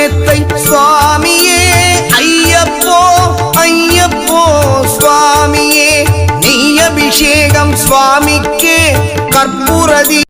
மெத்தை சுவாமியே. ஐயப்போ ஐயப்போ சுவாமியே. நெய் அபிஷேகம் சுவாமிக்கே. கற்பூரதி